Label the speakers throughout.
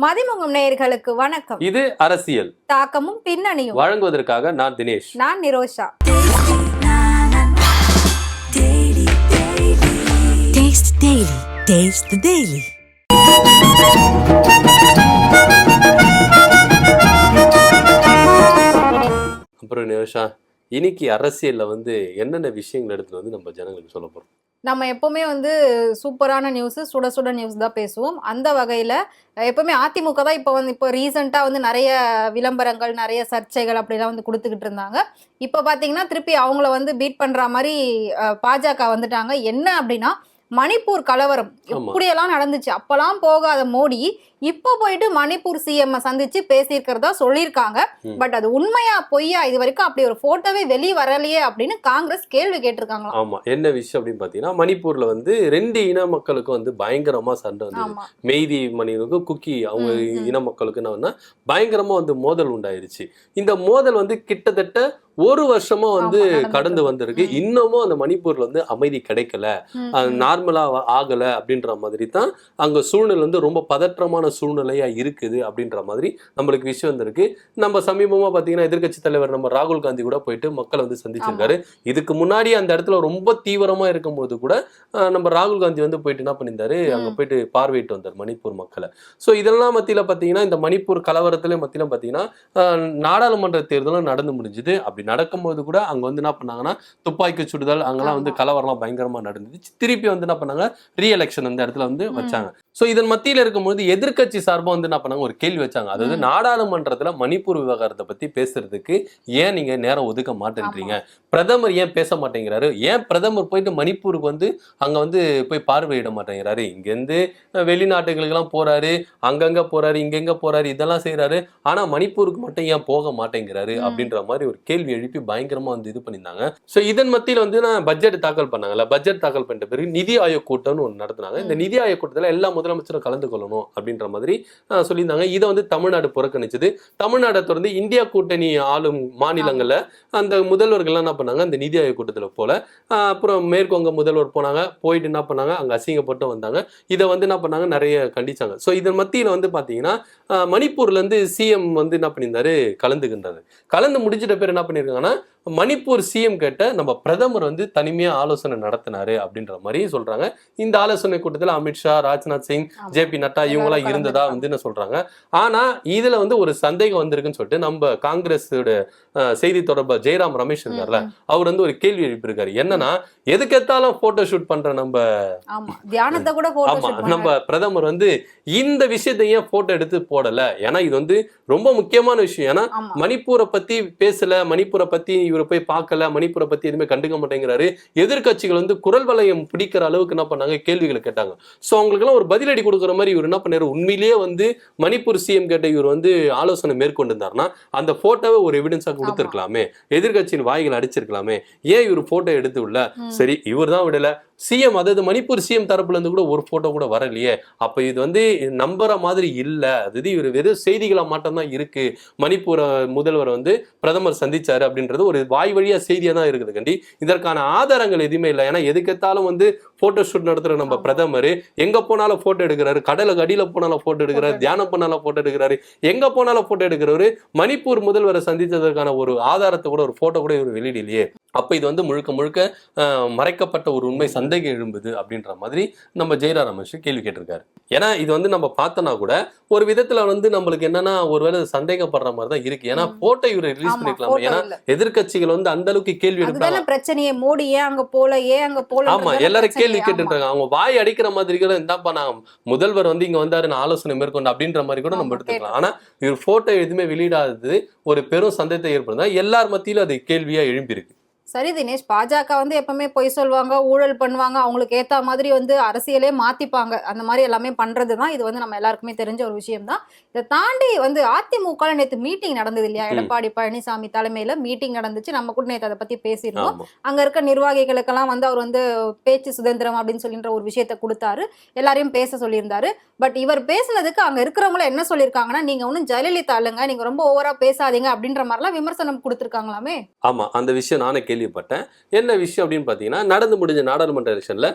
Speaker 1: மதிமுகம் நேயர்களுக்கு வணக்கம்.
Speaker 2: இது அரசியல்.
Speaker 1: தாக்கமும் பின்னணியும்.
Speaker 2: வழங்குவதற்காக நான் தினேஷ்.
Speaker 1: நான் Nirosha.
Speaker 3: Taste the Daily. Taste the Daily.
Speaker 2: அப்புறம் நிமிஷா இன்னைக்கு அரசியல்ல வந்து என்னென்ன விஷயங்கள் எடுத்துட்டு வந்து நம்ம ஜனங்களுக்கு சொல்ல போறோம்?
Speaker 1: நம்ம எப்பவுமே வந்து சூப்பரான நியூஸ் சுட சுட நியூஸ் தான் பேசுவோம். அந்த வகையில எப்பவுமே அதிமுக தான் இப்போ வந்து இப்போ ரீசெண்டா வந்து நிறைய விளம்பரங்கள் நிறைய சர்ச்சைகள் அப்படிலாம் வந்து கொடுத்துக்கிட்டு இருந்தாங்க. இப்போ பாத்தீங்கன்னா திருப்பி அவங்கள வந்து பீட் பண்ற மாதிரி பாஜக வந்துட்டாங்க. என்ன அப்படின்னா மணிப்பூர் கலவரம்
Speaker 2: ஆமா.
Speaker 1: எப்படியெல்லாம் நடந்துச்சு. அப்பெல்லாம் போகாத மோடி இப்போ போயிட்டு மணிப்பூர் சிஎம் சந்திச்சு பேசியிருக்கிறதா சொல்லியிருக்காங்க. பட் அது உண்மையா பொய்யா இது வரைக்கும் அப்படி ஒரு போட்டோவே வெளியே வரலையே அப்படின்னு காங்கிரஸ் கேள்வி கேட்டிருக்காங்களாம்
Speaker 2: ஆமா என்ன விஷயம் அப்படின்னு பாத்தீங்கன்னா மணிப்பூர்ல வந்து ரெண்டு இன மக்களுக்கும் வந்து பயங்கரமா சண்டை வந்தது
Speaker 1: ஆமா
Speaker 2: மெய்தி மனிதனுக்கும் குக்கி அவங்க. இன மக்களுக்கு என்ன பயங்கரமா வந்து மோதல் உண்டாயிருச்சு இந்த மோதல் வந்து கிட்டத்தட்ட ஒரு வருஷமா வந்து கடந்து. வந்திருக்கு. இன்னமும் அந்த மணிப்பூர்ல வந்து அமைதி கிடைக்கல. நார்மலா ஆகல அப்படின்ற மாதிரி தான் அங்க சூழ்நிலை வந்து ரொம்ப பதற்றமான சூழ்நிலையா இருக்குது அப்படின்ற மாதிரி நம்மளுக்கு விஷயம் வந்திருக்கு. நம்ம சமீபமா பாத்தீங்கன்னா எதிர்க்கட்சி தலைவர் நம்ம ராகுல் காந்தி கூட போயிட்டு மக்களை வந்து சந்திச்சிருக்காரு. இதுக்கு முன்னாடி அந்த இடத்துல ரொம்ப தீவிரமா இருக்கும்போது கூட நம்ம ராகுல் காந்தி வந்து போயிட்டு என்ன பண்ணியிருந்தாரு? அங்க. போயிட்டு பார்வையிட்டு வந்தார் மணிப்பூர் மக்களை. சோ இதெல்லாம் மத்தியில பாத்தீங்கன்னா இந்த மணிப்பூர் கலவரத்துல மத்தியில பாத்தீங்கன்னா அஹ், நாடாளுமன்ற தேர்தலும் நடந்து முடிஞ்சுது. அப்படி நடக்கும்போது கூட அங்க வந்து என்ன பண்ணாங்கன்னா துப்பாக்கி சுடுதல் அங்கெல்லாம் வந்து. கலவரம்லாம் பயங்கரமா நடந்துச்சு. திருப்பி வந்து என்ன பண்ணாங்க? ரீ எலெக்ஷன் அந்த இடத்துல வந்து. வச்சாங்க. சோ இதன் மத்தியில இருக்கும்போது எதிர்க்கட்சி சார்பா வந்து என்ன பண்ணாங்க? ஒரு கேள்வி வச்சாங்க. அதாவது. நாடாளுமன்றத்துல மணிப்பூர் விவகாரத்தை பத்தி பேசுறதுக்கு ஏன் நீங்க நேரம் ஒதுக்க மாட்டேன்றீங்க? பிரதமர் ஏன் பேச மாட்டேங்கிறாரு? ஏன் பிரதமர் போயிட்டு மணிப்பூருக்கு வந்து அங்க வந்து போய் பார்வையிட மாட்டேங்கிறாரு? இங்க இருந்து வெளிநாட்டுகளுக்கெல்லாம் போறாரு அங்கங்க போறாரு இங்கெங்க போறாரு இதெல்லாம் செய்றாரு. ஆனா மணிப்பூருக்கு மட்டும் ஏன் போக மாட்டேங்கிறாரு. அப்படின்ற மாதிரி ஒரு கேள்வி எழுப்பி பயங்கரமா வந்து இது பண்ணியிருந்தாங்க. சோ இதன் மத்தியில வந்து நான் பட்ஜெட் தாக்கல் பண்ணாங்கல்ல? பட்ஜெட் தாக்கல் பண்ணிட்ட பிறகு நிதி ஆயோக் கூட்டம்னு ஒன்று நடத்துனாங்க. இந்த. நிதி ஆயோக் கூட்டத்துல எல்லா முதலமைச்சரும் கலந்து கொள்ளணும் அப்படின்ற மாதிரி சொல்லியிருந்தாங்க. இதை வந்து தமிழ்நாடு புறக்கணிச்சது. தமிழ்நாடை தொடர்ந்து இந்தியா கூட்டணி ஆளும் மாநிலங்களில் அந்த முதல்வர்கள்லாம் என்ன பண்ணாங்க? அந்த நிதி ஆயோக் கூட்டத்தில் போல அப்புறம் மேற்குவங்க முதல்வர் போனாங்க. போயிட்டு என்ன பண்ணாங்க? அங்கே அசிங்கப்பட்டு வந்தாங்க. இதை வந்து என்ன பண்ணாங்க? நிறைய கண்டிச்சாங்க. ஸோ இதன் மத்தியில் வந்து பார்த்தீங்கன்னா மணிப்பூர்லேருந்து சிஎம் வந்து என்ன பண்ணியிருந்தாரு? கலந்துகின்றாரு. கலந்து முடிச்சிட்ட பேர் என்ன பண்ணியிருக்காங்கன்னா மணிப்பூர் சிஎம் கேட்ட நம்ம பிரதமர் வந்து தனிமையா ஆலோசனை நடத்தினாரு அப்படின்ற மாதிரி சொல்றாங்க. இந்த ஆலோசனை கூட்டத்தில் அமித்ஷா ராஜ்நாத் சிங். ஜே பி நட்டா இவங்கெல்லாம்
Speaker 1: எல்லாரும்
Speaker 2: இருந்ததா வந்து என்ன சொல்றாங்க. ஆனா இதுல வந்து ஒரு சந்தேகம் வந்திருக்குன்னு சொல்லிட்டு நம்ம காங்கிரஸோட செய்தி தொடர்பா ஜெயராம் ரமேஷ் இருக்கார்ல. அவர் வந்து ஒரு கேள்வி எழுப்பியிருக்காரு. என்னன்னா எதுக்கெத்தாலும் போட்டோ ஷூட் பண்ற நம்ம
Speaker 1: ஆமா. தியானத்தை கூட
Speaker 2: ஆமா. நம்ம பிரதமர் வந்து இந்த விஷயத்தை ஏன் போட்டோ எடுத்து போடல? ஏன்னா இது வந்து ரொம்ப முக்கியமான விஷயம். ஏன்னா மணிப்பூரை பத்தி பேசல மணிப்பூரை பத்தி இவர் போய் பார்க்கல மணிப்பூரை பத்தி எதுவுமே கண்டுக்க மாட்டேங்கிறாரு. எதிர்க்கட்சிகள் வந்து குரல் வளையம் பிடிக்கிற அளவுக்கு என்ன பண்ணாங்க? கேள்விகளை கேட்டாங்க. சோ அவங்களுக்கெல்லாம் ஒரு பதிலடி கொடுக்குற மாதிரி இவர் என்ன பண்ணாரு? உண்மையிலேயே வந்து மணிப்பூர் சிஎம் கேட்ட இவர் வந்து ஆலோசனை மேற்கொண்டிருந்தாருன்னா அந்த போட்டோவை ஒரு எவிடன்ஸா கொடுத்துருக்கலாமே. எதிர்க்கட்சியின் வாய்கள் அடிச்சிருக்கலாமே. ஏன் இவர் போட்டோ எடுத்து விடல. சரி இவர் தான் விடல. சிஎம் அதாவது மணிப்பூர் சிஎம் தரப்புலேருந்து கூட ஒரு ஃபோட்டோ கூட வரலையே. அப்போ இது வந்து நம்புற மாதிரி இல்லை. அதாவது இவர் வெறும் செய்திகளாக மட்டும்தான் இருக்குது மணிப்பூர் முதல்வர் வந்து பிரதமர் சந்திச்சார் அப்படின்றது ஒரு வாய் வழியாக செய்தியாக தான் இருக்குது கண்டி. இதற்கான ஆதாரங்கள் எதுவுமே இல்லை. ஏன்னா எதுக்கெத்தாலும் வந்து போட்டோ ஷூட் நடத்துற நம்ம. பிரதமர் எங்க போனாலும் போட்டோ எடுக்கிறாரு கடலுக்கு அடியில போனாலும் போட்டோ எடுக்கிறாரு தியானம் பண்ணாலும் போட்டோ எடுக்கிறாரு எங்க போனாலும் போட்டோ எடுக்கிறவரு மணிப்பூர் முதல்வரை சந்தித்ததற்கான ஒரு ஆதாரத்தை கூட ஒரு போட்டோ கூட இவர் வெளியிடலையே. அப்ப இது வந்து முழுக்க முழுக்க மறைக்கப்பட்ட ஒரு உண்மை சந்தேகம் எழும்புது அப்படின்ற மாதிரி நம்ம ஜெயரா ரமேஷ் கேள்வி கேட்டிருக்காரு. ஏன்னா இது வந்து நம்ம பார்த்தோன்னா கூட ஒரு விதத்துல வந்து நம்மளுக்கு என்னன்னா ஒருவேளை சந்தேகப்படுற மாதிரி தான் இருக்கு. ஏன்னா. போட்டோ இவர் ரிலீஸ்
Speaker 1: போட்டோ
Speaker 2: ஏன்னா
Speaker 1: இல்ல.
Speaker 2: எதிர்க்கட்சிகள் வந்து அந்த அளவுக்கு கேள்வி
Speaker 1: அதுதானே பிரச்சனையே. மோடி ஏன் அங்க போல ஏன் அங்க போல
Speaker 2: ஆமா எல்லாரும் கேள்வி கேட்டுருக்காங்க அவங்க வாய் அடிக்கிற மாதிரி கூட இந்தாப்பா நான் முதல்வர் வந்து இங்க வந்தாரு நான் ஆலோசனை மேற்கொண்டு அப்படின்ற மாதிரி கூட நம்ம எடுத்துக்கலாம். ஆனா இவர் போட்டோ எதுவுமே வெளியிடாதது ஒரு பெரும் சந்தேகத்தை ஏற்படுத்தா எல்லார் மத்தியிலும் அது கேள்வியா எழும்பியிருக்கு.
Speaker 1: சரி தினேஷ் பாஜக வந்து எப்பவுமே பொய் சொல்லுவாங்க ஊழல் பண்ணுவாங்க அவங்களுக்கு ஏத்த மாதிரி வந்து அரசியலே மாத்திப்பாங்க. அந்த மாதிரி எல்லாமே பண்றதுதான் இது வந்து நம்ம எல்லாருக்குமே தெரிஞ்ச ஒரு விஷயம் தான் இதை தாண்டி வந்து அதிமுக நேத்து மீட்டிங் நடந்தது இல்லையா. எடப்பாடி பழனிசாமி தலைமையில மீட்டிங் நடந்துச்சு. நம்ம கூட நேத்து அதை பத்தி பேசியிருந்தோம். அங்க இருக்க நிர்வாகிகளுக்கெல்லாம் வந்து அவர் வந்து பேச்சு சுதந்திரம் அப்படின்னு சொல்லின்ற ஒரு விஷயத்த கொடுத்தாரு. எல்லாரையும் பேச சொல்லியிருந்தாரு. பட் இவர் பேசுனதுக்கு அங்க இருக்கிறவங்கள என்ன சொல்லியிருக்காங்கன்னா நீங்க ஒன்றும் ஜெயலலிதா இல்லைங்க. நீங்க ரொம்ப ஓவரா பேசாதீங்க. அப்படின்ற மாதிரிலாம் விமர்சனம் கொடுத்துருக்காங்களாமே?
Speaker 2: ஆமா. அந்த விஷயம் நானே கேள்விப்பட்டேன். என்ன விஷயம் அப்படின்னு பார்த்தீங்கன்னா நடந்து முடிஞ்ச நாடாளுமன்ற எலெக்ஷன்ல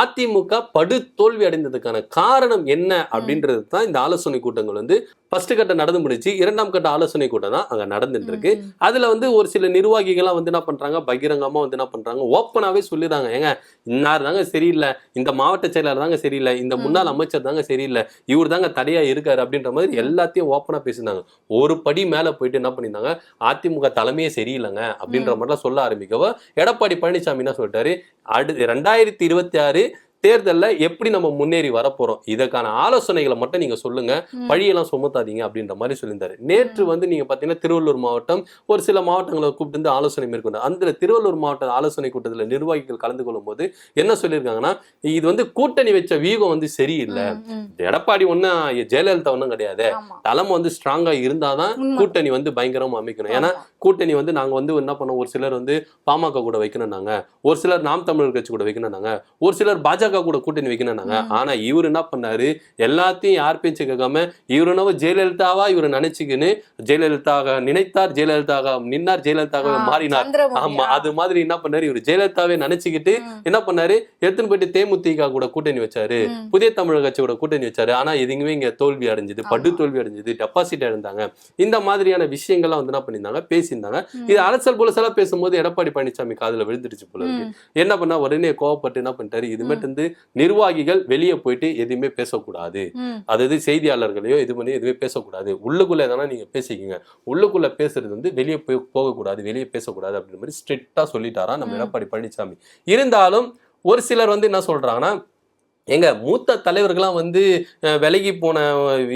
Speaker 2: அதிமுக படு தோல்வி அடைந்ததுக்கான காரணம் என்ன அப்படின்றது தான் இந்த ஆலோசனை கூட்டங்கள் வந்து ஃபர்ஸ்ட் கட்ட நடந்து முடிச்சு இரண்டாம் கட்ட ஆலோசனை கூட்டம் தான் அங்க நடந்துட்டு இருக்கு. அதுல வந்து ஒரு சில நிர்வாகிகள்லாம் வந்து என்ன பண்றாங்க பகிரங்கமா வந்து என்ன பண்றாங்க ஓப்பனாவே சொல்லிடுறாங்க. ஏங்க இன்னார் தாங்க சரியில்லை இந்த மாவட்ட செயலாளர் தாங்க சரியில்லை இந்த. முன்னாள் அமைச்சர் தாங்க சரியில்லை இவர் தாங்க தடையா இருக்காரு அப்படின்ற மாதிரி எல்லாத்தையும் ஓப்பனா பேசினாங்க ஒரு படி மேல போயிட்டு என்ன பண்ணியிருந்தாங்க அதிமுக தலைமையே சரியில்லைங்க அப்படின்ற மாதிரிலாம் சொல்ல ஆரம்பிக்கவோ எடப்பாடி பழனிசாமி என்ன சொல்லிட்டாரு அடுத்து ரெண்டாயிரத்தி இருபத்தி ஆறு தேர்தல்ல எப்படி நம்ம முன்னேறி வரப்போறோம் இதற்கான ஆலோசனைகளை மட்டும் நீங்க சொல்லுங்க. பழியெல்லாம் சுமத்தாதீங்க அப்படின்ற மாதிரி சொல்லியிருந்தாரு நேற்று வந்து நீங்க பாத்தீங்கன்னா திருவள்ளூர் மாவட்டம் ஒரு சில மாவட்டங்களை கூப்பிட்டு வந்து ஆலோசனை மேற்கொண்டு அந்த திருவள்ளூர் மாவட்ட ஆலோசனை கூட்டத்துல நிர்வாகிகள் கலந்து கொள்ளும் போது என்ன சொல்லியிருக்காங்கன்னா இது வந்து கூட்டணி வச்ச வியூகம் வந்து சரியில்லை. எடப்பாடி ஒன்னும் ஜெயலலிதா ஒன்றும் கிடையாது. தலைமை வந்து ஸ்ட்ராங்கா இருந்தாதான். கூட்டணி வந்து பயங்கரமா அமைக்கணும் ஏன்னா. கூட்டணி வந்து நாங்க வந்து என்ன பண்ணோம்? ஒரு சிலர் வந்து பாமக கூட வைக்கணும்னாங்க ஒரு சிலர் நாம் தமிழர் கட்சி கூட வைக்கணும்னாங்க ஒரு சிலர் பாஜக கூட கூட்டணி வைக்கணும்னாங்க
Speaker 1: ம்.
Speaker 2: ஆனா இவர் என்ன பண்ணாரு? எல்லாத்தையும் யார் பேச்சு கேட்காம இவர் என்னவோ ஜெயலலிதாவா இவர் நினைச்சுக்கின்னு ஜெயலலிதாக நினைத்தார் ஜெயலலிதாக நின்னார் ஜெயலலிதாக மாறினார். ஆமா. அது மாதிரி என்ன பண்ணாரு? இவர் ஜெயலலிதாவே நினைச்சுக்கிட்டு என்ன பண்ணாரு? எடுத்துன்னு போயிட்டு தேமுதிக கூட கூட்டணி வச்சாரு. புதிய தமிழக கட்சியோட கூட்டணி வச்சாரு. ஆனா எதுவுமே இங்க தோல்வி அடைஞ்சது படு. தோல்வி அடைஞ்சது டெபாசிட் இழந்தாங்க இந்த மாதிரியான விஷயங்கள்லாம் வந்து என்ன பண்ணியிருந்தாங்க? பேசியிருந்தாங்க. இது அரசல் புலசலா பேசும்போது எடப்பாடி பழனிசாமி காதுல விழுந்துடுச்சு போல இருக்கு. என்ன பண்ணா உடனே கோவப்பட்டு என்ன பண்ணிட்டாரு இதுமேட்டு வந்து நிர்வாகிகள் வெளியே போயிட்டு எதுவுமே பேசக்கூடாது. அதாவது செய்தியாளர்களையோ இது பண்ணி எதுவுமே பேசக்கூடாது உள்ளுக்குள்ள எதனா நீங்க பேசிக்கங்க உள்ளுக்குள்ள பேசுறது வந்து வெளியே போய் போகக்கூடாது வெளியே பேசக்கூடாது அப்படின்ற மாதிரி ஸ்ட்ரிக்டா சொல்லிட்டாராம் நம்ம. எடப்பாடி பழனிசாமி இருந்தாலும் ஒரு சிலர் வந்து என்ன சொல்றாங்கன்னா எங்க மூத்த தலைவர்கள்லாம் வந்து விலகி போன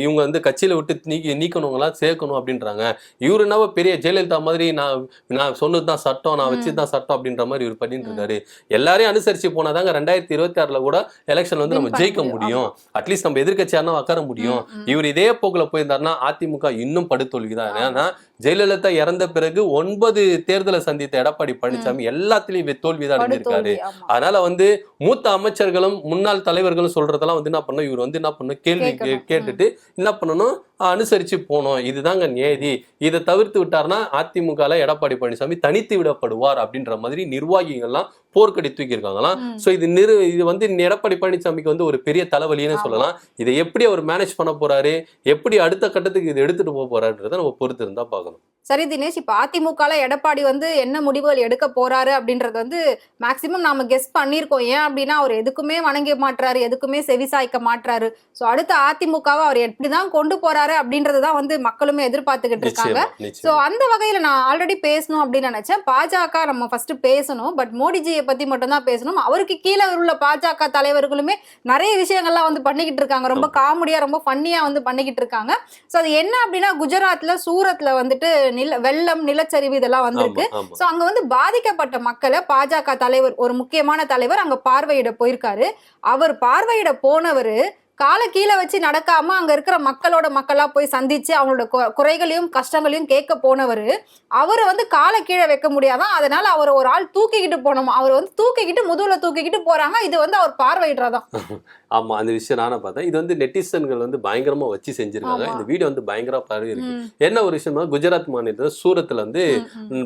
Speaker 2: இவங்க வந்து கட்சியில விட்டு நீக்கி நீக்கணுங்களாம் சேர்க்கணும் அப்படின்றாங்க. இவரு என்னவோ பெரிய ஜெயலலிதா மாதிரி நான் நான் சொன்னது தான் சட்டம் நான் வச்சது தான் சட்டம் அப்படின்ற மாதிரி இவர் பண்ணிட்டு இருக்காரு எல்லாரையும் அனுசரிச்சு போனாதாங்க ரெண்டாயிரத்தி இருபத்தி ஆறுல கூட எலெக்ஷன் வந்து நம்ம ஜெயிக்க
Speaker 1: முடியும்.
Speaker 2: அட்லீஸ்ட் நம்ம எதிர்கட்சியானா உட்கார முடியும். இவர் இதே போக்குல போயிருந்தாருன்னா அதிமுக இன்னும்
Speaker 1: ஆமா.
Speaker 2: ஏன்னா ஜெயலலிதா இறந்த பிறகு ஒன்பது தேர்தலை சந்தித்த எடப்பாடி பழனிசாமி எல்லாத்துலயும் தோல்விதான் அடைஞ்சிருக்காரு. அதனால வந்து மூத்த அமைச்சர்களும் முன்னாள் தலைவர்களும் சொல்றதெல்லாம் வந்து என்ன பண்ணணும்? இவர் வந்து என்ன பண்ணணும்? கேள்வி. கேட்டுட்டு என்ன பண்ணணும்? அஹ் அனுசரிச்சு போகணும் இதுதாங்க நியதி. இதை தவிர்த்து விட்டாருன்னா அதிமுகல எடப்பாடி பழனிசாமி தனித்து விடப்படுவார் அப்படின்ற மாதிரி நிர்வாகிகள்லாம் போர்க்கடி தூக்கி இருக்காங்களாம்
Speaker 1: ம்.
Speaker 2: சோ இது நிறு இது வந்து எடப்பாடி பழனிசாமிக்கு வந்து ஒரு பெரிய தலைவலின்னு. சொல்லலாம். இதை எப்படி அவர் மேனேஜ் பண்ண போறாரு? எப்படி அடுத்த கட்டத்துக்கு இதை எடுத்துட்டு போக போறாருன்றதை நம்ம பொறுத்து இருந்தா பார்க்கணும்.
Speaker 1: சரி தினேஷ் இப்ப அதிமுகல எடப்பாடி வந்து என்ன முடிவுகள் எடுக்க போறாரு அப்படின்றது வந்து மேக்சிமம் நாம கெஸ் பண்ணியிருக்கோம். ஏன் அப்படின்னா அவர் எதுக்குமே வணங்க மாட்றாரு எதுக்குமே செவிசாய்க்க மாட்றாரு. சோ அடுத்த அதிமுகவை அவர் எப்படிதான் கொண்டு போறாரு அப்படின்றதுதான் வந்து மக்களுமே எதிர்பார்த்துக்கிட்டு இருக்காங்க.
Speaker 2: நிச்சயம்.
Speaker 1: அந்த வகையில நான் ஆல்ரெடி பேசணும் அப்படின்னு நினைச்சேன். பாஜக நம்ம ஃபர்ஸ்ட் பேசணும். பட் மோடிஜியை பத்தி மட்டும் தான் பேசணும். அவருக்கு கீழே உள்ள பாஜக தலைவர்களுமே நிறைய விஷயங்கள்லாம் வந்து பண்ணிக்கிட்டு இருக்காங்க. ரொம்ப காமெடியா ரொம்ப ஃபன்னியா வந்து பண்ணிக்கிட்டு இருக்காங்க. சோ அது என்ன அப்படின்னா குஜராத்ல சூரத்ல வந்துட்டு நில வெள்ளம் நிலச்சரிவு இதெல்லாம் வந்திருக்கு. சோ அங்க வந்து பாதிக்கப்பட்ட மக்களை பாஜக தலைவர் ஒரு முக்கியமான தலைவர் அங்க பார்வையிட போயிருக்காரு. அவர் பார்வையிட போனவர் காலை கீழே வச்சு நடக்காம அங்க இருக்கிற மக்களோட மக்களா போய் சந்திச்சு அவங்களோட குறைகளையும் கஷ்டங்களையும் கேட்க போனவர் அவரை வந்து காலை கீழே வைக்க முடியாதான் அதனால அவர் ஒரு ஆள் தூக்கிக்கிட்டு போனோம்? அவர் வந்து தூக்கிக்கிட்டு முதுகுல தூக்கிக்கிட்டு போறாங்க. இது வந்து அவர் பார்வையிடுறதான்
Speaker 2: ஆமா அந்த விஷயம் நானும் பார்த்தேன். இது வந்து நெட்டிசன்கள் வந்து பயங்கரமா வச்சு செஞ்சிருக்காங்க. இந்த வீடியோ வந்து பயங்கர பரவி இருக்கு. என்ன ஒரு விஷயமா குஜராத் மாநிலத்துல சூரத்துல வந்து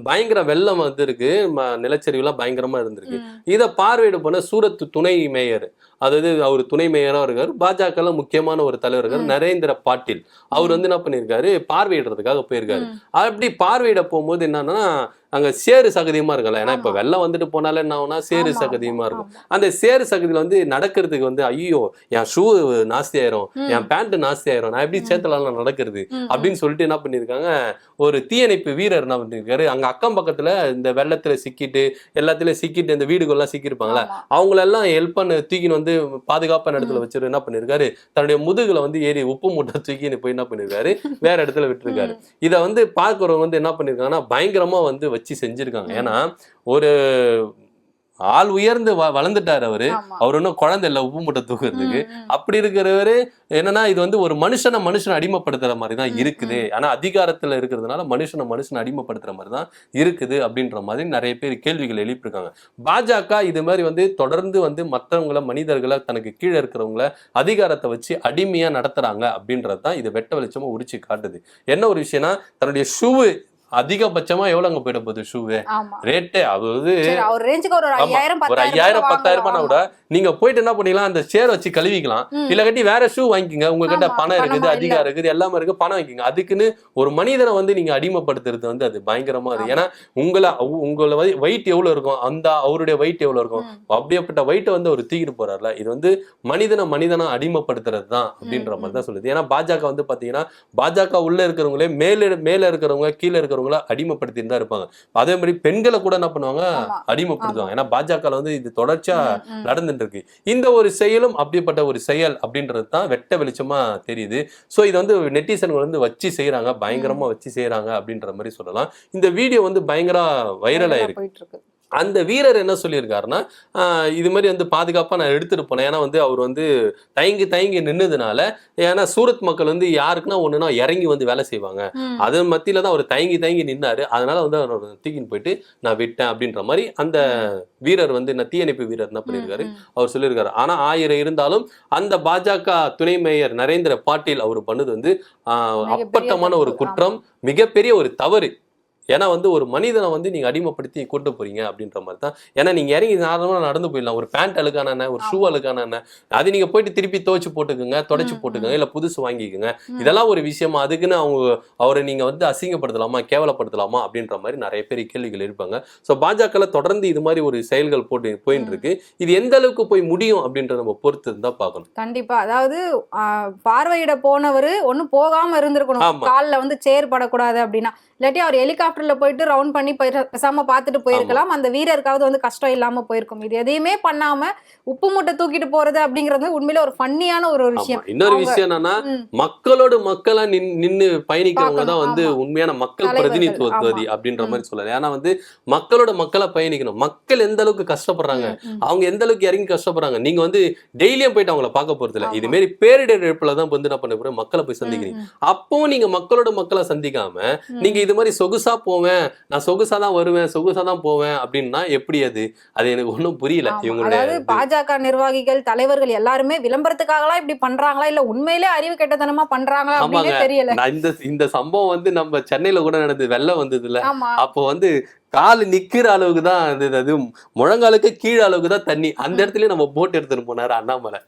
Speaker 2: பயங்கர வெள்ளம் வந்து இருக்கு. நிலச்சரிவுலாம் பயங்கரமா இருந்திருக்கு. இதை பார்வையிட போன சூரத் துணை மேயர் அதாவது அவர் துணை மேயரா இருக்காரு. பாஜக முக்கியமான ஒரு தலைவர் இருக்காரு. நரேந்திர பாட்டீல். அவர் வந்து என்ன பண்ணிருக்காரு பார்வையிடுறதுக்காக போயிருக்காரு. அப்படி பார்வையிட போகும்போது என்னன்னா அங்க சேறு சகதியமா இருக்கல ஏன்னா இப்ப. வெள்ளம் வந்துட்டு போனாலே என்ன ஆகும்னா சேறு
Speaker 1: ஆமா,
Speaker 2: சகதியமா
Speaker 1: ஆமா,
Speaker 2: இருக்கும். அந்த சேறு சகதியில வந்து நடக்கிறதுக்கு வந்து ஐயோ என் ஷூ நாஸ்தி ஆயிரும். என் பேண்ட் நாஸ்தி ஆயிரும் நான் எப்படி. சேத்தலாம் நடக்கிறது அப்படின்னு சொல்லிட்டு என்ன பண்ணிருக்காங்க ஒரு தீயணைப்பு வீரர் என்ன பண்ணிருக்காரு அங்க அக்கம் பக்கத்துல இந்த வெள்ளத்துல சிக்கிட்டு எல்லாத்துலயும் சிக்கிட்டு இந்த வீடுகள்லாம் சிக்கியிருப்பாங்களே. அவங்களெல்லாம் ஹெல்ப் பண்ண தூக்கின்னு வந்து பாதுகாப்பான இடத்துல வச்சுட்டு என்ன பண்ணிருக்காரு தன்னுடைய முதுகுல வந்து ஏறி உப்பு மூட்டை தூக்கின்னு போய் என்ன பண்ணிருக்காரு வேற இடத்துல விட்டுருக்காரு இதை வந்து பார்க்குறவங்க வந்து என்ன பண்ணிருக்காங்கன்னா பயங்கரமா வந்து வச்சு செஞ்சிருக்காங்க.
Speaker 1: ம்.
Speaker 2: ஏன்னா ஒரு ஆள் உயர்ந்து வளர்ந்துட்டாரு அவரு. அவர் இன்னும் குழந்தை இல்லை உப்பு மூட்டை தூக்குறதுக்கு. அப்படி இருக்கிறவரு என்னன்னா இது வந்து ஒரு மனுஷனை மனுஷனை அடிமைப்படுத்துற மாதிரி தான் இருக்குது. ஆனா அதிகாரத்துல இருக்கிறதுனால மனுஷனை மனுஷனை அடிமைப்படுத்துற மாதிரி தான் இருக்குது அப்படின்ற மாதிரி நிறைய பேர் கேள்விகள் எழுப்பியிருக்காங்க. பாஜக இது மாதிரி வந்து தொடர்ந்து வந்து மற்றவங்கள மனிதர்களை தனக்கு கீழே இருக்கிறவங்கள அதிகாரத்தை வச்சு அடிமையா நடத்துறாங்க அப்படின்றது தான் இது வெட்ட வெளிச்சமா உரிச்சு காட்டுது. என்ன ஒரு விஷயம்னா தன்னுடைய ஷூவு அதிகபட்சமா எவ்வளவு அங்க போயிட போகுது ஷூவே ரேட்டே அதாவது
Speaker 1: ரேஞ்சுக்கு ஒரு ஐயாயிரம்
Speaker 2: ஒரு ஐயாயிரம் பத்தாயிரம் ரூபாய் கூட நீங்க போயிட்டு என்ன பண்ணிக்கலாம் அந்த சேர் வச்சு கழுவிக்கலாம். இல்ல கட்டி வேற ஷூ வாங்கிக்கோங்க. உங்ககிட்ட பணம் இருக்குது அதிகம். இருக்குது எல்லாமே இருக்கு பணம் வாங்கிக்கோங்க அதுக்குன்னு ஒரு மனிதனை வந்து நீங்க அடிமைப்படுத்துறது வந்து அது பயங்கரமா இருக்கு. ஏன்னா உங்களை உங்களை வெயிட் எவ்வளவு இருக்கும் அந்த அவருடைய வெயிட் எவ்வளவு இருக்கும் அப்படியேப்பட்ட வெயிட்டை வந்து அவர் தூக்கிட்டு போறாருல இது வந்து மனிதனை மனிதனா அடிமைப்படுத்துறது தான் அப்படின்ற மாதிரி தான் சொல்லுது. ஏன்னா பாஜக வந்து பாத்தீங்கன்னா பாஜக உள்ள இருக்கிறவங்களே மேல மேல இருக்கிறவங்க கீழே இருக்கிறவங்கள அடிமைப்படுத்திட்டு தான் இருப்பாங்க. அதே மாதிரி பெண்களை கூட என்ன பண்ணுவாங்க. அடிமைப்படுத்துவாங்க. ஏன்னா பாஜக வந்து இது தொடர்ச்சியா. நடந்துட்டு இருக்கு இந்த ஒரு செயலும் அப்படிப்பட்ட ஒரு செயல் அப்படின்றது தான் வெட்ட வெளிச்சமா தெரியுது. சோ இது வந்து நெட்டிசன்கள் வந்து வச்சு செய்யறாங்க பயங்கரமா வச்சு செய்யறாங்க அப்படின்ற மாதிரி சொல்லலாம். இந்த வீடியோ வந்து பயங்கர வைரல் ஆயிருக்கு. அந்த வீரர் என்ன சொல்லியிருக்காருன்னா இது மாதிரி வந்து பாதுகாப்பாக நான் எடுத்துட்டு போனேன். ஏன்னா வந்து அவர் வந்து தயங்கி தயங்கி நின்னதுனால ஏன்னா சூரத் மக்கள் வந்து யாருக்குன்னா ஒண்ணுனா இறங்கி வந்து வேலை செய்வாங்க.
Speaker 1: ம்.
Speaker 2: அது மத்தியில தான் அவர் தயங்கி தயங்கி நின்னாரு. அதனால வந்து அவர் தூக்கின்னு போயிட்டு நான் விட்டேன் அப்படின்ற மாதிரி அந்த வீரர் வந்து என்ன தீயணைப்பு வீரர் என்ன பண்ணியிருக்காரு. அவர் சொல்லியிருக்காரு. ஆனா ஆயிரம் இருந்தாலும் அந்த பாஜக துணை மேயர் நரேந்திர பாட்டீல் அவர் பண்ணது வந்து அப்பட்டமான ஒரு. குற்றம் மிகப்பெரிய ஒரு தவறு. ஏன்னா வந்து ஒரு மனிதனை வந்து நீங்க அடிமைப்படுத்தி கூட்டு போறீங்க அப்படின்ற மாதிரி தான் ஏன்னா நீங்க இறங்கி நார்மலா நடந்து போயிடலாம். ஒரு பேண்ட் அழுக்கான ஒரு ஷூ. அழுக்கான அது நீங்க போயிட்டு திருப்பி துவைச்சு போட்டுக்குங்க தொடச்சு போட்டுக்கோங்க இல்ல புதுசு வாங்கிக்கோங்க. இதெல்லாம் ஒரு விஷயமா அதுக்குன்னு அவங்க அவரை நீங்க வந்து அசிங்கப்படுத்தலாமா கேவலப்படுத்தலாமா அப்படின்ற மாதிரி நிறைய பேர் கேள்விகள் இருப்பாங்க. ஸோ பாஜகல தொடர்ந்து இது மாதிரி ஒரு செயல்கள் போட்டு போயின்னு இருக்கு. இது எந்த அளவுக்கு போய் முடியும் அப்படின்றத நம்ம பொறுத்து தான் பார்க்கணும்.
Speaker 1: கண்டிப்பா. அதாவது பார்வையிட போனவரு ஒண்ணும் போகாம இருந்திருக்கணும். கால்ல வந்து சேர் படக்கூடாது அப்படின்னா. இல்லாட்டி அவர் ஹெலிகாப்டர்ல போயிட்டு ரவுண்ட் பண்ணி போயிரு- பேசாம பார்த்துட்டு போயிருக்கலாம் அந்த வீரருக்காவது வந்து கஷ்டம் இல்லாம போயிருக்கும் இது எதையுமே பண்ணாம உப்பு மூட்டை தூக்கிட்டு போறது அப்படிங்கறது உண்மையில ஒரு ஃபன்னியான ஒரு விஷயம்
Speaker 2: இன்னொரு விஷயம் என்னன்னா. மக்களோடு மக்களா நின் நின்னு பயணிக்கிறவங்க தான் வந்து. உண்மையான மக்கள் பிரதிநிதித்துவதி. அப்படின்ற. மாதிரி சொல்லலாம் ஏன்னா வந்து மக்களோட மக்களா பயணிக்கணும் மக்கள் எந்த அளவுக்கு கஷ்டப்படுறாங்க. அவங்க எந்த அளவுக்கு இறங்கி கஷ்டப்படுறாங்க நீங்க வந்து டெய்லியும் போயிட்டு அவங்கள பார்க்க போறது இல்ல. இது மாரி பேரிடர் இழப்புல தான் வந்து என்ன பண்ண மக்களை போய் சந்திக்கிறீங்க. அப்பவும் நீங்க மக்களோட மக்களை சந்திக்காம. நீங்க இது மாதிரி சொகுசா போவேன். நான் சொகுசா தான் வருவேன் சொகுசா தான் போவேன் அப்படின்னா எப்படி அது? அது எனக்கு ஒண்ணும் புரியல. இவங்களுடைய
Speaker 1: பாஜக நிர்வாகிகள் தலைவர்கள் எல்லாருமே விளம்பரத்துக்காகலாம் இப்படி பண்றாங்களா? இல்ல உண்மையிலே அறிவு கெட்டத்தனமா பண்றாங்களா அப்படின்னே. தெரியல.
Speaker 2: இந்த இந்த சம்பவம் வந்து நம்ம சென்னையில கூட நடந்தது. வெள்ளம் வந்ததுல. அப்போ வந்து கால் நிக்கிற அளவுக்கு தான் அது அது முழங்காலுக்கு கீழ அளவுக்கு தான் தண்ணி. அந்த இடத்துல நம்ம போட் எடுத்துட்டு போனாரு அண்ணாமலை.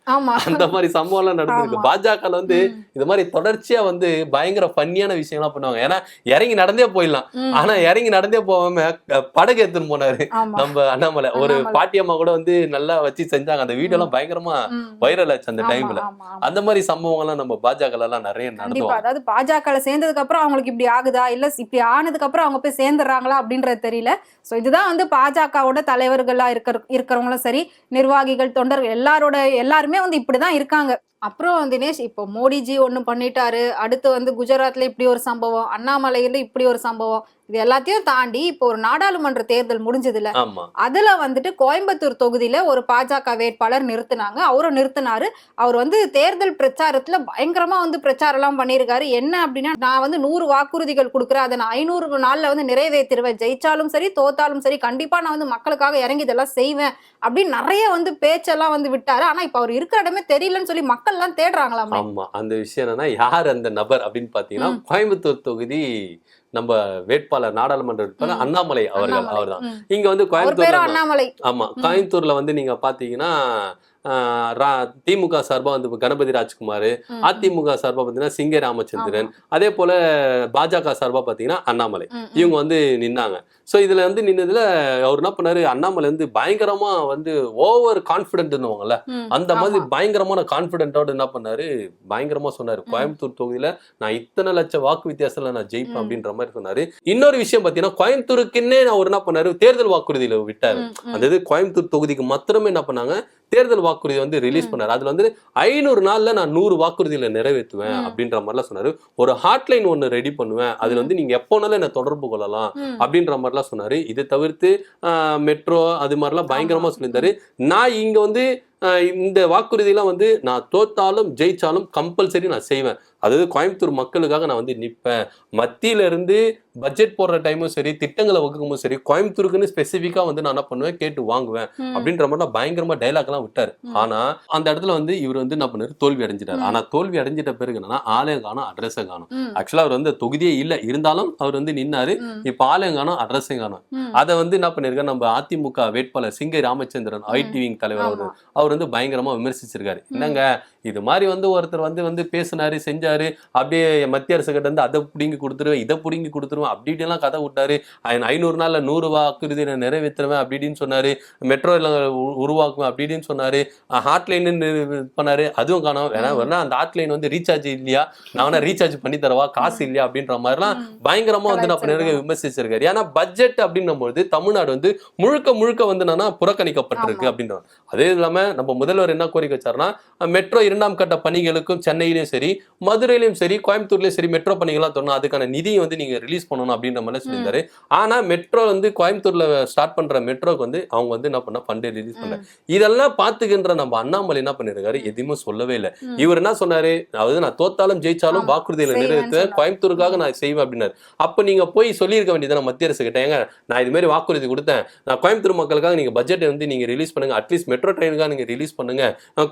Speaker 2: அந்த மாதிரி சம்பவம் எல்லாம் நடந்திருக்கு. பாஜக வந்து இது மாதிரி தொடர்ச்சியா வந்து பயங்கர ஃபன்னியான விஷயம்லாம் பண்ணுவாங்க. ஏன்னா இறங்கி நடந்தே போயிடலாம். ஆனா இறங்கி நடந்தே போகாம படகு எடுத்துன்னு போனாரு நம்ம அண்ணாமலை. ஒரு
Speaker 1: அண்ணாமலை.
Speaker 2: பாட்டியம்மா கூட வந்து நல்லா வச்சு செஞ்சாங்க. அந்த வீடியோ எல்லாம் பயங்கரமா. வைரல் ஆச்சு அந்த டைம்ல. அந்த மாதிரி சம்பவங்கள்லாம் நம்ம பாஜக எல்லாம் நிறைய நடந்துவாங்க.
Speaker 1: அதாவது பாஜக சேர்ந்ததுக்கு அப்புறம் அவங்களுக்கு இப்படி ஆகுதா? இல்ல இப்படி ஆனதுக்கு அப்புறம் அவங்க போய் சேர்ந்துடுறாங்களா அப்படின்றது தெரியல. ஸோ இதுதான் வந்து பாஜகவோட தலைவர்களாக இருக்கிற இருக்கிறவங்களும் சரி நிர்வாகிகள் தொண்டர்கள் எல்லாரோட எல்லாருமே வந்து இப்படி தான் இருக்காங்க. அப்புறம் தினேஷ் இப்போ மோடிஜி ஒண்ணு பண்ணிட்டாரு. அடுத்து வந்து குஜராத்ல இப்படி ஒரு சம்பவம் அண்ணாமலையில இப்படி ஒரு சம்பவம். இது எல்லாத்தையும் தாண்டி இப்போ ஒரு நாடாளுமன்ற தேர்தல் முடிஞ்சதுல அதுல வந்துட்டு கோயம்புத்தூர் தொகுதியில ஒரு பாஜக வேட்பாளர் நிறுத்தினாங்க. அவரும் நிறுத்தினாரு. அவர் வந்து தேர்தல் பிரச்சாரத்துல பயங்கரமா வந்து பிரச்சாரம் எல்லாம் பண்ணியிருக்காரு என்ன அப்படின்னா நான் வந்து நூறு வாக்குறுதிகள் கொடுக்குறேன். அதை நான் ஐநூறு நாள்ல வந்து நிறைவேற்றிடுவேன் ஜெயிச்சாலும் சரி தோத்தாலும் சரி கண்டிப்பா நான் வந்து மக்களுக்காக இறங்கி இதெல்லாம் செய்வேன் அப்படின்னு நிறைய வந்து பேச்செல்லாம் வந்து விட்டாரு. ஆனா இப்ப அவர் இருக்கிற இடமே தெரியலன்னு சொல்லி மக்கள் எல்லாம் தேடுறாங்களாமே
Speaker 2: ஆமா அந்த விஷயம் என்னன்னா யார் அந்த நபர் அப்படின்னு பாத்தீங்கன்னா. கோயம்புத்தூர் தொகுதி நம்ம வேட்பாளர் நாடாளுமன்ற வேட்பாளர். அண்ணாமலை அவர்கள். அவர்தான். இங்க வந்து கோயம்புத்தூர்ல
Speaker 1: அண்ணாமலை
Speaker 2: ஆமா. கோயம்புத்தூர்ல வந்து நீங்க பாத்தீங்கன்னா திமுக சார்பா வந்து கணபதி ராஜ்குமார் அதிமுக சார்பா பாத்தீங்கன்னா சிங்க ராமச்சந்திரன் அதே போல பாஜக சார்பா பாத்தீங்கன்னா அண்ணாமலை. இவங்க வந்து நின்னாங்க சோ இதுல வந்து நின்னதுல அவர் என்ன பண்ணாரு அண்ணாமலை வந்து பயங்கரமா வந்து ஓவர் கான்பிடன்ட்னுவாங்கல்ல
Speaker 1: ம்,
Speaker 2: அந்த மாதிரி. பயங்கரமான கான்பிடென்ட்டோட என்ன பண்ணாரு பயங்கரமா சொன்னாரு. கோயம்புத்தூர் தொகுதியில நான் இத்தனை லட்சம் வாக்கு வித்தியாசத்துல நான் ஜெயிப்பேன். அப்படின்ற மாதிரி சொன்னாரு இன்னொரு விஷயம் பாத்தீங்கன்னா கோயம்புத்தூருக்குன்னே அவர் என்ன பண்ணாரு தேர்தல் வாக்குறுதியில விட்டாரு. அந்த இது கோயம்புத்தூர் தொகுதிக்கு மாத்திரமே என்ன பண்ணாங்க தேர்தல் வாக்குறுதி வந்து ரிலீஸ். பண்ணாரு அதுல வந்து ஐநூறு நாள்ல நான் நூறு வாக்குறுதியில நிறைவேற்றுவேன். அப்படின்ற மாதிரிலாம் சொன்னாரு ஒரு ஹாட்லைன் ஒன்னு ரெடி பண்ணுவேன் அதுல வந்து நீங்க எப்போனாலும் என்ன தொடர்பு கொள்ளலாம். அப்படின்ற மாதிரிலாம் சொன்னாரு இதை தவிர்த்து மெட்ரோ அது மாதிரிலாம் பயங்கரமா. சொல்லியிருந்தாரு நான் இங்க வந்து இந்த வாக்குறுதியெல்லாம் வந்து நான் தோத்தாலும் ஜெயிச்சாலும் கம்பல்சரி நான் செய்வேன் அதாவது கோயம்புத்தூர் மக்களுக்காக நான் வந்து நிற்பேன் மத்தியில இருந்து பட்ஜெட் போடுற டைமும் சரி திட்டங்களை வகுக்கும் சரி கோயம்புத்தூருக்குன்னு ஸ்பெசிஃபிக்கா வந்து நான் என்ன பண்ணுவேன் கேட்டு வாங்குவேன். அப்படின்ற மாதிரி நான் பயங்கரமா டைலாக் எல்லாம் விட்டாரு. ஆனா அந்த இடத்துல வந்து இவர் வந்து என்ன பண்ணாரு தோல்வி அடைஞ்சிட்டாரு. ஆனா தோல்வி அடைஞ்சிட்ட பிறகு என்னன்னா ஆலயம் காணும் அட்ரஸை காணும். ஆக்சுவலா அவர் வந்து தொகுதியே இல்ல இருந்தாலும் அவர் வந்து நின்னாரு. இப்ப ஆலயம் காணும் அட்ரஸையும் காணும். அதை வந்து என்ன பண்ணிருக்காரு நம்ம அதிமுக வேட்பாளர் சிங்கை ராமச்சந்திரன்
Speaker 1: ம்.
Speaker 2: ஐடி விங் தலைவர் அவர். அவர் வந்து பயங்கரமா விமர்சிச்சிருக்காரு. என்னங்க? இது மாதிரி வந்து ஒருத்தர் வந்து வந்து பேசினாரு செஞ்சாரு அப்படியே மத்திய அரசு கிட்ட இருந்து அதை பிடுங்கி கொடுத்துருவேன் இதை பிடுங்கி கொடுத்துருவேன் அப்படி இப்படி எல்லாம் கதை விட்டாரு. ஐநூறு நாள்ல நூறு வாக்குறுதி நான் நிறைவேற்றுவேன் அப்படி இப்படின்னு சொன்னாரு. மெட்ரோ உருவாக்குவேன் அப்படி இப்படின்னு சொன்னாரு. ஹாட்லைன் பண்ணாரு. அதுவும் காணோம் வேணா. வேணா அந்த ஹாட்லைன் வந்து ரீசார்ஜ் இல்லையா? நான் வேணா ரீசார்ஜ் பண்ணி தரவா? காசு இல்லையா? அப்படின்ற மாதிரிலாம்
Speaker 1: ம்.
Speaker 2: பயங்கரமா வந்து நான் பண்ணிருக்க விமர்சிச்சிருக்காரு. ஏன்னா பட்ஜெட் அப்படின்னும் பொழுது தமிழ்நாடு வந்து முழுக்க முழுக்க வந்து என்னன்னா புறக்கணிக்கப்பட்டிருக்கு. அப்படின்ற அதே இல்லாம நம்ம முதல்வர் என்ன கோரிக்கை வச்சாருன்னா மெட்ரோ இரண்டாம் கட்ட பணிகளுக்கும் சென்னையிலயும் சரி மதுரையிலயும் சரி கோயம்புத்தூர்லயும் சரி மெட்ரோ பணிகள்லாம் தரணும் அதுக்கான நிதியை வந்து நீங்க ரிலீஸ் பண்ணணும் அப்படின்ற மாதிரி சொல்லியிருந்தாரு. ஆனா மெட்ரோ வந்து கோயம்புத்தூர்ல ஸ்டார்ட் பண்ற மெட்ரோக்கு வந்து அவங்க வந்து என்ன பண்ண ஃபண்டே ரிலீஸ் பண்ண. இதெல்லாம் பாத்துக்கின்ற நம்ம அண்ணாமலை என்ன பண்ணிருக்காரு எதுவுமே சொல்லவே இல்லை. இவர் என்ன சொன்னாரு? அதாவது நான் தோத்தாலும் ஜெயிச்சாலும். வாக்குறுதியில நிறைவேற்றுவேன். கோயம்புத்தூருக்காக நான் செய்வேன் அப்படின்னாரு. அப்ப நீங்க போய் சொல்லியிருக்க வேண்டியது மத்திய அரசு கிட்ட ஏங்க நான் இது மாதிரி வாக்குறுதி கொடுத்தேன். நான் கோயம்புத்தூர் மக்களுக்காக நீங்க பட்ஜெட் வந்து நீங்க ரிலீஸ் பண்ணுங்க. அட்லீஸ்ட் மெட்ரோ ட்ரெயினுக்காக நீங்க ரிலீஸ் பண்ணுங்க.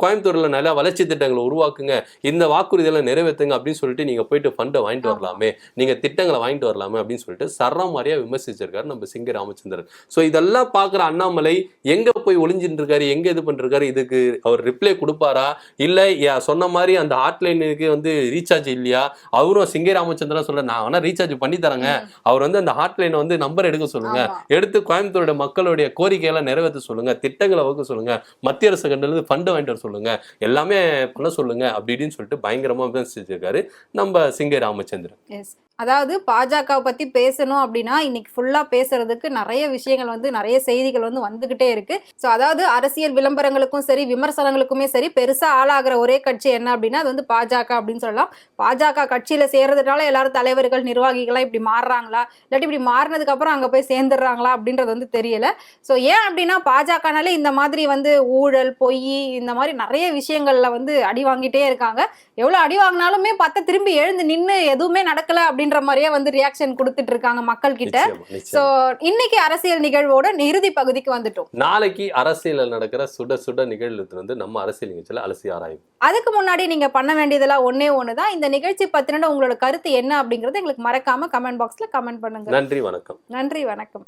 Speaker 2: கோயம்புத்தூர்ல நல்ல வளர்ச்சி திட்டங்களை உருவாக்குங்க. இந்த வாக்குறுதிகளை நிறைவேற்றுங்க அப்படின்னு சொல்லிட்டு நீங்க போயிட்டு ஃபண்டை வாங்கிட்டு. வரலாமே. நீங்க திட்டங்களை வாங்கிட்டு வரலாமே அப்படின்னு சொல்லிட்டு சரம் மாதிரியா விமர்சிச்சிருக்காரு நம்ம சிங்க ராமச்சந்திரன். சோ இதெல்லாம் பாக்குற அண்ணாமலை எங்க போய் ஒளிஞ்சிட்டு இருக்காரு எங்க இது பண்ணிருக்காரு இதுக்கு அவர் ரிப்ளை கொடுப்பாரா? இல்ல சொன்ன மாதிரி அந்த ஹாட்லைனுக்கு வந்து ரீசார்ஜ் இல்லையா? அவரும் சிங்கை ராமச்சந்திரன் சொல்ல நான் வேணா ரீசார்ஜ் பண்ணி தரேங்க. அவர் வந்து அந்த ஹாட்லைனை வந்து நம்பர் எடுக்க சொல்லுங்க. எடுத்து கோயம்புத்தூரோட மக்களுடைய கோரிக்கையெல்லாம் நிறைவேற்ற சொல்லுங்க. திட்டங்களை வகுக்க சொல்லுங்க. மத்திய அரசு செகண்ட்லேருந்து ஃபண்டு வாங்கிட்டு வர சொல்லுங்க. எல்லாமே பண்ண சொல்லுங்க. அப்படி இப்படின்னு சொல்லிட்டு பயங்கரமா விமர்சிச்சிருக்காரு. நம்ம சிங்கை ராமச்சந்திரன்.
Speaker 1: எஸ் அதாவது பாஜக பத்தி பேசணும் அப்படின்னா இன்னைக்கு ஃபுல்லா பேசுறதுக்கு நிறைய விஷயங்கள் வந்து நிறைய செய்திகள் வந்து வந்துகிட்டே இருக்கு. ஸோ அதாவது அரசியல் விளம்பரங்களுக்கும் சரி விமர்சனங்களுக்குமே சரி பெருசா ஆளாகிற ஒரே கட்சி என்ன அப்படின்னா அது வந்து பாஜக அப்படின்னு சொல்லலாம். பாஜக கட்சியில சேர்றதுனால எல்லாரும் தலைவர்கள் நிர்வாகிகள்லாம் இப்படி மாறுறாங்களா? இல்லாட்டி இப்படி மாறினதுக்கு அப்புறம் அங்க போய் சேர்ந்துடுறாங்களா அப்படின்றது வந்து தெரியல. ஸோ ஏன் அப்படின்னா பாஜகனாலே இந்த மாதிரி வந்து ஊழல் பொய் இந்த மாதிரி நிறைய விஷயங்கள்ல வந்து அடி வாங்கிட்டே இருக்காங்க. எவ்வளவு அடி வாங்கினாலுமே பார்த்தா திரும்பி எழுந்து நின்னு எதுவுமே நடக்கல அப்படின்ற மாதிரியே வந்து ரியாக்ஷன் கொடுத்துட்டு இருக்காங்க மக்கள் கிட்ட
Speaker 2: நிச்சயமா.
Speaker 1: இன்னைக்கு அரசியல் நிகழ்வோட இறுதி பகுதிக்கு வந்துட்டோம்
Speaker 2: நாளைக்கு அரசியலில் நடக்கிற சுட சுட நிகழ்வு வந்து நம்ம அரசியல் நிகழ்ச்சியில அலசி ஆராயும்
Speaker 1: அதுக்கு முன்னாடி நீங்க பண்ண வேண்டியதெல்லாம் ஒண்ணே ஒண்ணுதான் இந்த நிகழ்ச்சி பத்தின உங்களோட கருத்து என்ன அப்படிங்கறது எங்களுக்கு மறக்காம கமெண்ட் பாக்ஸ்ல கமெண்ட் பண்ணுங்க
Speaker 2: நன்றி வணக்கம்
Speaker 1: நன்றி வணக்கம்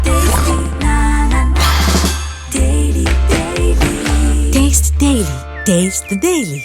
Speaker 3: Taste Daily. Taste the Daily.